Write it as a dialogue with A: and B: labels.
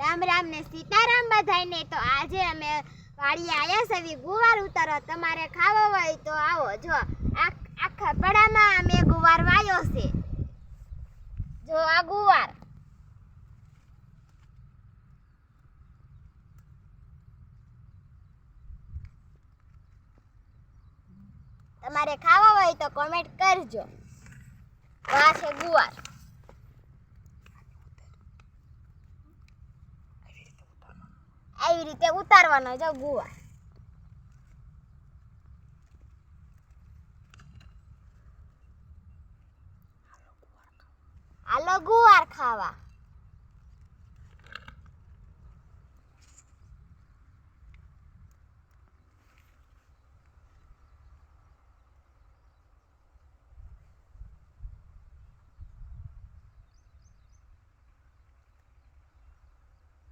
A: રામ રામ ને સીતારામ બધાયને. તો આજે અમે વાડી આવ્યા છે એવી ગુવાર ઉતારો તમારે ખાવો હોય તો આવો, જો. આખા પડામાં અમે ગુવાર વાયો છે. જો આ ગુવાર. તમારે ખાવા હોય તો કોમેન્ટ કરજો. આ છે ગુવાર. આવી રીતે ઉતારવાનો જો ગુવાર આલો ગુવાર ખાવા.